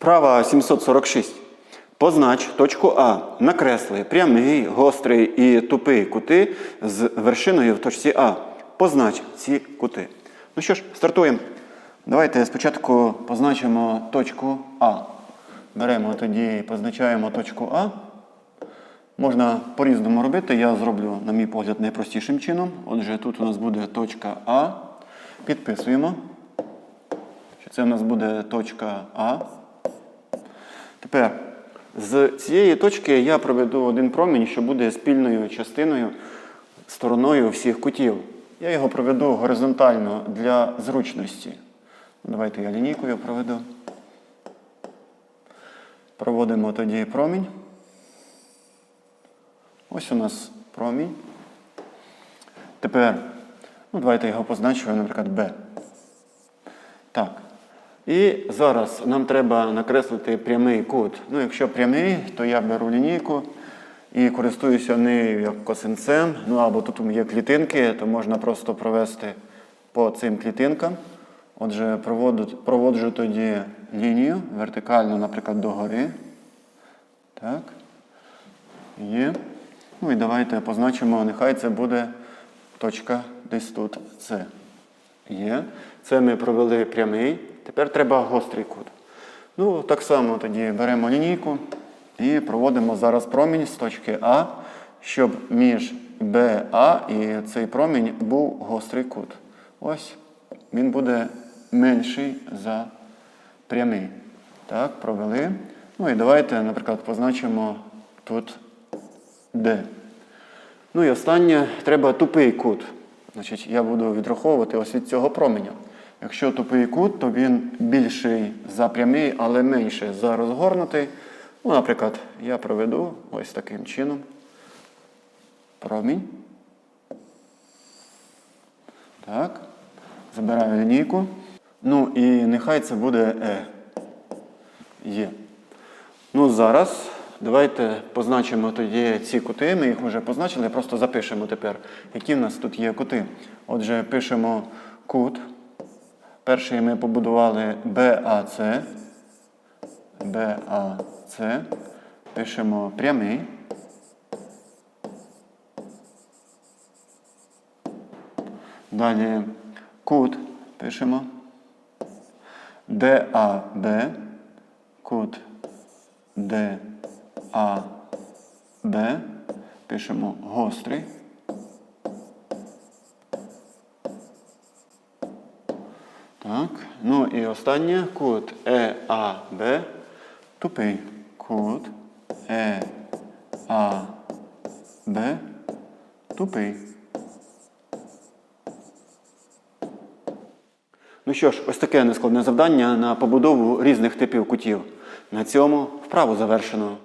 Вправа 746. Познач точку А. Накресли прямий, гострий і тупий кути з вершиною в точці А. Познач ці кути. Ну що ж, стартуємо. Давайте спочатку позначимо точку А. Беремо тоді і позначаємо точку А. Можна по-різному робити. Я зроблю, на мій погляд, найпростішим чином. Отже, тут у нас буде точка А. Підписуємо, це у нас буде точка А. Тепер з цієї точки я проведу один промінь, що буде спільною частиною, стороною всіх кутів. Я його проведу горизонтально для зручності. Давайте я лінійкою проведу. Проводимо тоді промінь. Ось у нас промінь. Тепер, ну давайте його позначу, наприклад, Б. Так. І зараз нам треба накреслити прямий кут. Ну, якщо прямий, то я беру лінійку і користуюся нею як косинцем. Ну або тут є клітинки, то можна просто провести по цим клітинкам. Отже, проводу, проводжу тоді лінію вертикально, наприклад, догори. Так. Є. Ну і давайте позначимо, нехай це буде точка десь тут С. Є. Це ми провели прямий. Тепер треба гострий кут. Ну, так само тоді беремо лінійку і проводимо зараз промінь з точки А, щоб між БА і цей промінь був гострий кут. Ось він буде менший за прямий. Так, провели. Ну і давайте, наприклад, позначимо тут Д. Ну і останнє, треба тупий кут. Значить, я буду відраховувати ось від цього променя. Якщо тупий кут, то він більший за прямий, але менше за розгорнутий. Ну, наприклад, я проведу ось таким чином. Промінь. Так. Забираю лінійку. Ну і нехай це буде Е. Є. Ну, зараз давайте позначимо тоді ці кути. Ми їх вже позначили, просто запишемо тепер, які в нас тут є кути. Отже, пишемо кут. Перший ми побудували BAC. BAC. Пишемо прямий. Далі кут пишемо. DAB. Кут DAB. Пишемо гострий. Так. Ну і останнє кут ЕАБ. Тупий. Кут ЕАБ. Тупий. Ну що ж, ось таке нескладне завдання на побудову різних типів кутів. На цьому вправу завершено.